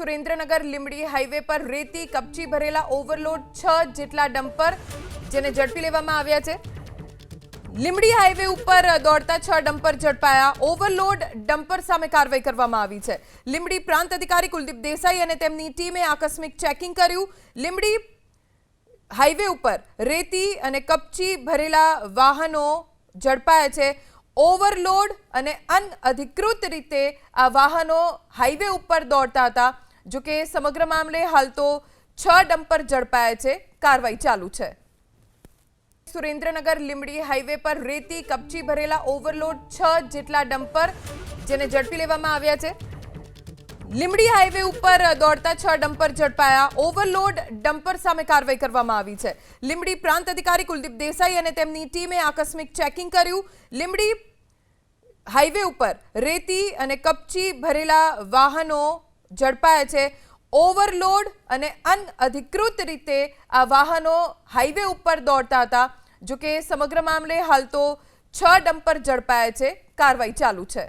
Surendranagar Limbdi highway પર રેતી, કપચી ભરેલા ઓવરલોડ છ જેટલા ડમ્પર જેને ઝડપી લેવામાં આવ્યા છે. લીંબડી હાઈવે ઉપર દોડતા છ ડમ્પર ઝડપાયા. ઓવરલોડ ડમ્પર સામે કાર્યવાહી કરવામાં આવી છે. લીંબડી પ્રાંત અધિકારી કુલદીપ દેસાઈ અને તેમની ટીમે આકસ્મિક ચેકિંગ કર્યું. લીંબડી હાઈવે ઉપર રેતી અને કપચી ભરેલા વાહનો ઝડપાયા છે. ઓવરલોડ અને અનઅધિકૃત રીતે આ વાહનો હાઈવે ઉપર દોડતા હતા. જો કે સમગ્ર મામલે હાલ તો છ ડમ્પર ઝડપાયા છે, કાર્યવાહી ચાલુ છે. સુરેન્દ્રનગર લીમડી હાઈવે પર રેતી, કપચી ભરેલા ઓવરલોડ છ જેટલા ડમ્પર જેને ઝડપી લેવામાં આવ્યા છે. લીમડી હાઈવે ઉપર દોડતા છ ડમ્પર ઝડપાયા. ઓવરલોડ ડમ્પર સામે કાર્યવાહી કરવામાં આવી છે. લીમડી પ્રાંત અધિકારી કુલદીપ દેસાઈ અને તેમની ટીમે આકસ્મિક ચેકિંગ કર્યું. લીમડી હાઈવે ઉપર રેતી અને કપચી ભરેલા વાહનો ઝડપાયા છે. ઓવરલોડ અને અનઅધિકૃત રીતે આ વાહનો હાઈવે ઉપર દોડતા હતા. જો કે સમગ્ર મામલે હાલ તો છ ડમ્પર ઝડપાયા છે. કાર્યવાહી ચાલુ છે.